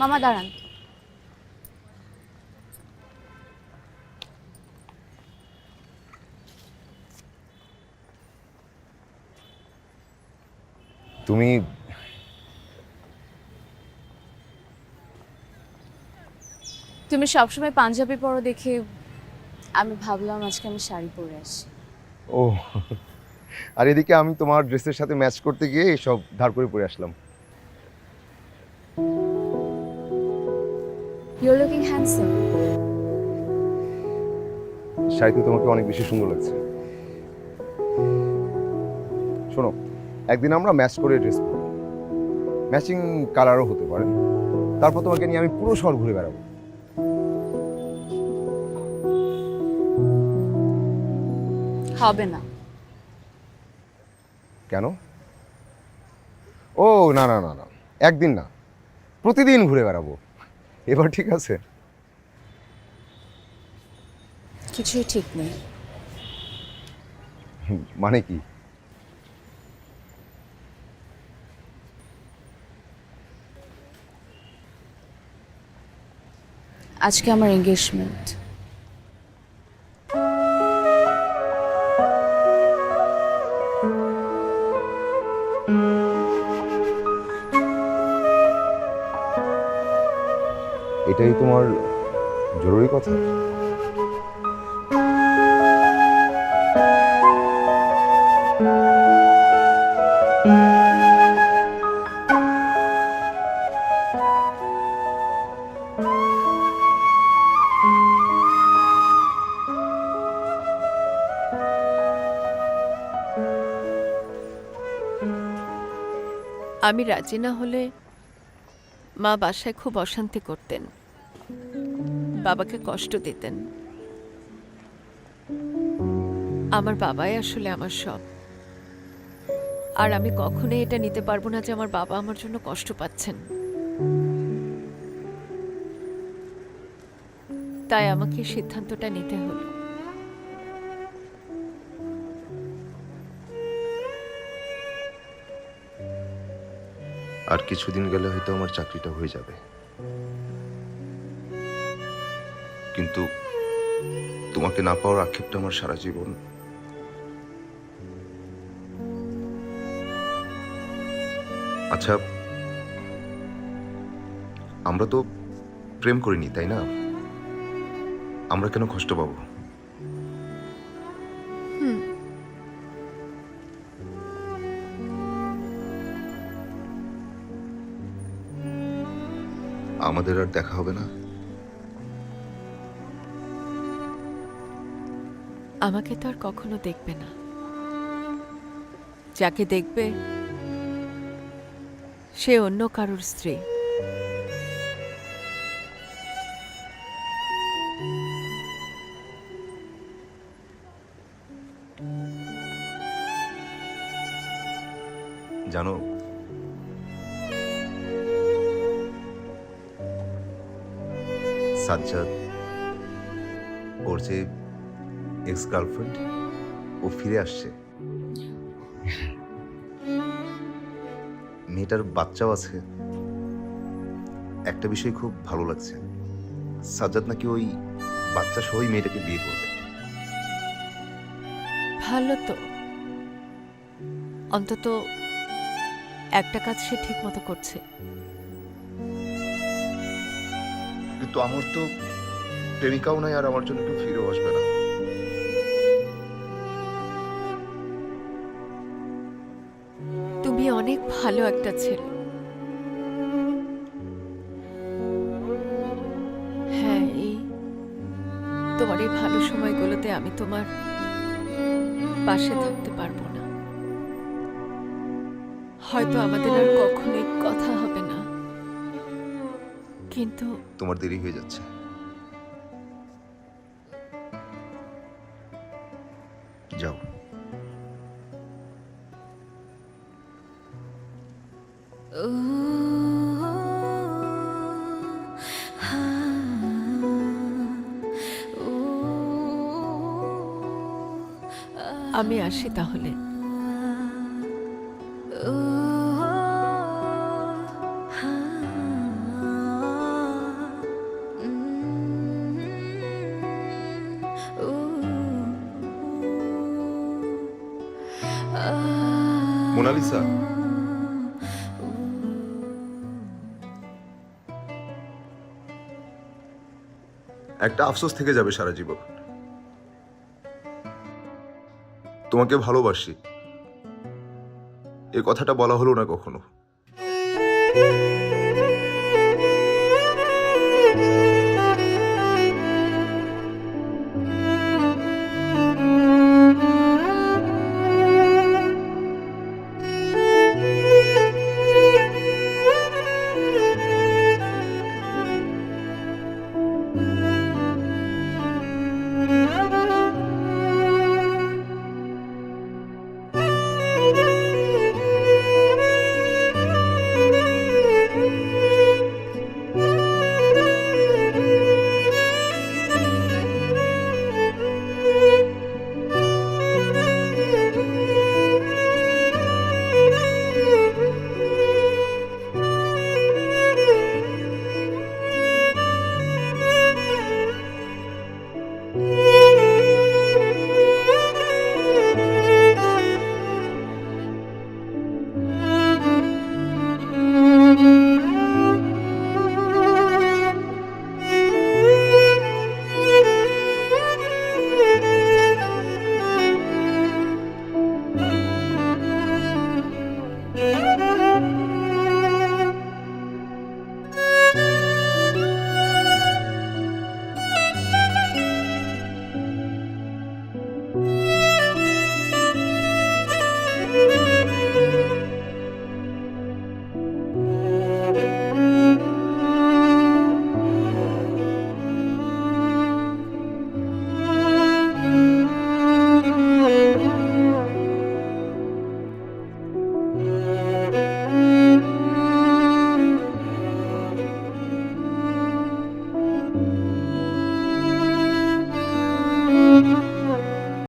মামা দাঁড়ান। তুমি তুমি সবসময় পাঞ্জাবি পরো দেখে আমি ভাবলাম আজকে আমি শাড়ি পরে আসি। ও আর এদিকে আমি তোমার ড্রেসের সাথে ম্যাচ করতে গিয়ে সব ধার করে পরে আসলাম। ইউর লুকিং হ্যান্ডসাম শাড়িতে তোমাকে অনেক বেশি সুন্দর লাগছে। শোনো একদিন আমরা ম্যাচ করে ড্রেস পরবো। ম্যাচিং কালারও হতে পারে। তারপর তোমাকে নিয়ে আমি পুরো শহর ঘুরে বেড়াবো। হবে না। কেন? ও না না না না। একদিন না। প্রতিদিন ঘুরে বেড়াবো। এবার ঠিক আছে? কিছুই ঠিক নেই। মানে কি? আজকে আমার এঙ্গেজমেন্ট এটাই তোমার জরুরি কথা? আমি রাজি না হলে মা বাসায় খুব অশান্তি করতেন। বাবাকে কষ্ট দিতেন। আমার বাবাই আসলে আমার সব। আর আমি কখনোই এটা নিতে পারব না যে আমার বাবা আমার জন্য কষ্ট পাচ্ছেন। তাই আমাকে সিদ্ধান্তটা নিতে হলো। আর কিছুদিন গেলে হয়তো আমার চাকরিটা হয়ে যাবে। কিন্তু তোমাকে না পাওয়ার আক্ষেপটা আমার সারা জীবন। আচ্ছা আমরা তো প্রেম করিনি তাই না? আমরা কেন কষ্ট পাবো? আমাদের আর দেখা হবে না। আমাকে তো আর কখনো দেখবে না। যাকে দেখবে, সে অন্য কারোর স্ত্রী। জানো, সাজ্জাদ, ওর যে এক্স গার্লফ্রেন্ড ও ফিরে আসছে। মেয়েটার বাচ্চাও আছে। একটা বিষয় খুব ভালো লাগছে। সাজ্জাদ নাকি ওই বাচ্চা সহই মেয়েটাকে বিয়ে করবে। ভালো তো। অন্তত একটা কাজ সে ঠিক মতো করছে। কিন্তু আমার তো প্রেমিকাও নাই আর আমার জন্য কেউ ফিরেও আসবে না। ভালো একটা ছেলে। হ্যাঁ এই তোমার এই ভালো সময়গুলোতে আমি তোমার পাশে থাকতে পারব না। হয়তো আমাদের আর কখনোই কথা হবে না। কিন্তু তোমার দেরি হয়ে যাচ্ছে। যাও। আমি আসি তাহলে। মোনালিসা। একটা আফসোস থেকে যাবে সারা জীবন। তোমাকে ভালোবাসি। এ কথাটা বলা হলো না কখনো।